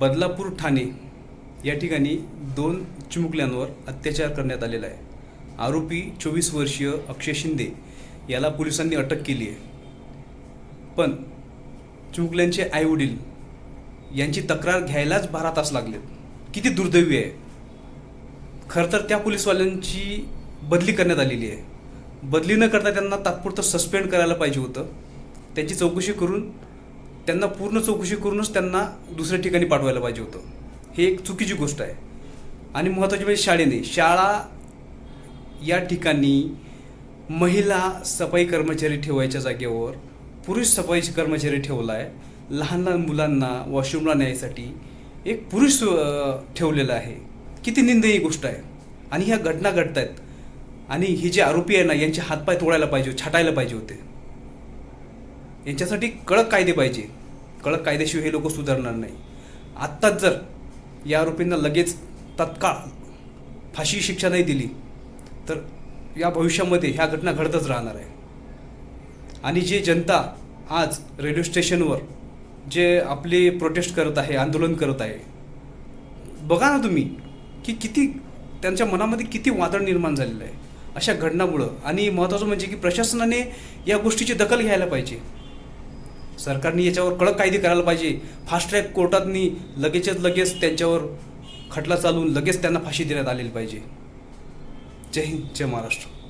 बदलापूर ठाणे या ठिकाणी दोन चिमुकल्यांवर अत्याचार करण्यात आलेला आहे. आरोपी चोवीस वर्षीय अक्षय शिंदे याला पोलिसांनी अटक केली आहे. पण चिमुकल्यांचे आईवडील यांची तक्रार घ्यायलाच बारा तास लागलेत. किती दुर्दैवी आहे. खरं तर त्या पोलीसवाल्यांची बदली करण्यात आलेली आहे. बदली न करता त्यांना तात्पुरतं सस्पेंड करायला पाहिजे होतं. त्यांची चौकशी करून त्यांना पूर्ण चौकशी करूनच त्यांना दुसऱ्या ठिकाणी पाठवायला पाहिजे होतं. हे एक चुकीची गोष्ट आहे. आणि महत्त्वाची म्हणजे शाळेने शाळा या ठिकाणी महिला सफाई कर्मचारी ठेवायच्या जागेवर पुरुष सफाई कर्मचारी ठेवला आहे लहान लहान मुलांना वॉशरूमला न्यायसाठी एक पुरुष ठेवलेला आहे. किती निंदनीय गोष्ट आहे. आणि ह्या घटना घडत आहेत आणि हे जे आरोपी आहे ना यांचे हातपाय तोडायला पाहिजे छाटायला पाहिजे होते. यांच्यासाठी कडक कायदे पाहिजे. कडक कायदेशिवाय हे लोक सुधारणार नाही. आत्ताच जर या आरोपींना लगेच तत्काळ फाशी शिक्षा नाही दिली तर या भविष्यामध्ये ह्या घटना घडतच राहणार आहे. आणि जे जनता आज रेडिओ स्टेशनवर जे आपले प्रोटेस्ट करत आहे आंदोलन करत आहे बघा ना तुम्ही की किती त्यांच्या मनामध्ये किती वादळ निर्माण झालेलं आहे. अशा घटनामुळं. आणि महत्त्वाचं म्हणजे की प्रशासनाने या गोष्टीची दखल घ्यायला पाहिजे. सरकारने याच्यावर कडक कायदे करायला पाहिजे. फास्ट ट्रॅक कोर्टातनी लगेचच लगेच त्यांच्यावर खटला चालवून लगेच त्यांना फाशी देण्यात आलेली पाहिजे. जय हिंद जय महाराष्ट्र.